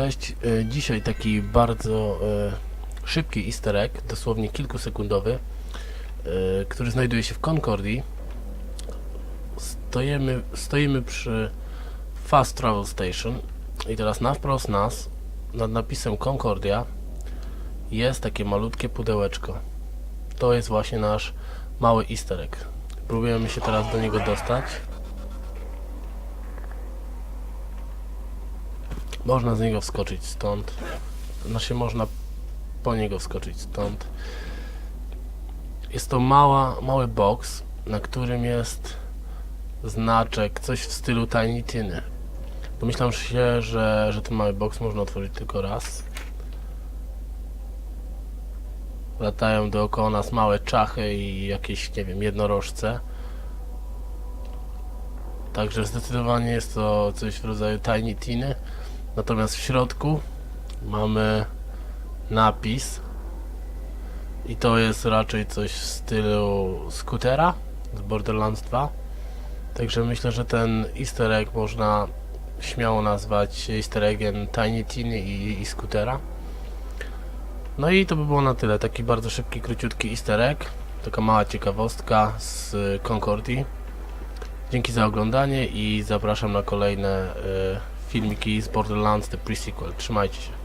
Cześć, e, dzisiaj taki bardzo e, szybki easter egg, dosłownie kilkusekundowy, e, który znajduje się w Concordii. Stoimy, stoimy przy Fast Travel Station i teraz na wprost nas, nad napisem Concordia, jest takie malutkie pudełeczko. To jest właśnie nasz mały easter egg. Próbujemy się teraz do niego dostać. Można z niego wskoczyć stąd. Znaczy można po niego wskoczyć stąd. Jest to mała, mały box, na którym jest znaczek, coś w stylu Tiny Tiny. Domyślam się, że, że ten mały box można otworzyć tylko raz. Latają dookoła nas małe czachy i jakieś, nie wiem, jednorożce. Także zdecydowanie jest to coś w rodzaju Tiny Tiny. Natomiast w środku mamy napis i to jest raczej coś w stylu skutera z Borderlands 2. Także myślę, że ten easter egg można śmiało nazwać easter eggiem Tiny Tiny i, i skutera. No i to by było na tyle. Taki bardzo szybki, króciutki easter egg. Taka mała ciekawostka z Concordii. Dzięki za oglądanie i zapraszam na kolejne y, filmiki z Borderlands The Pre-Sequel. Trzymajcie się.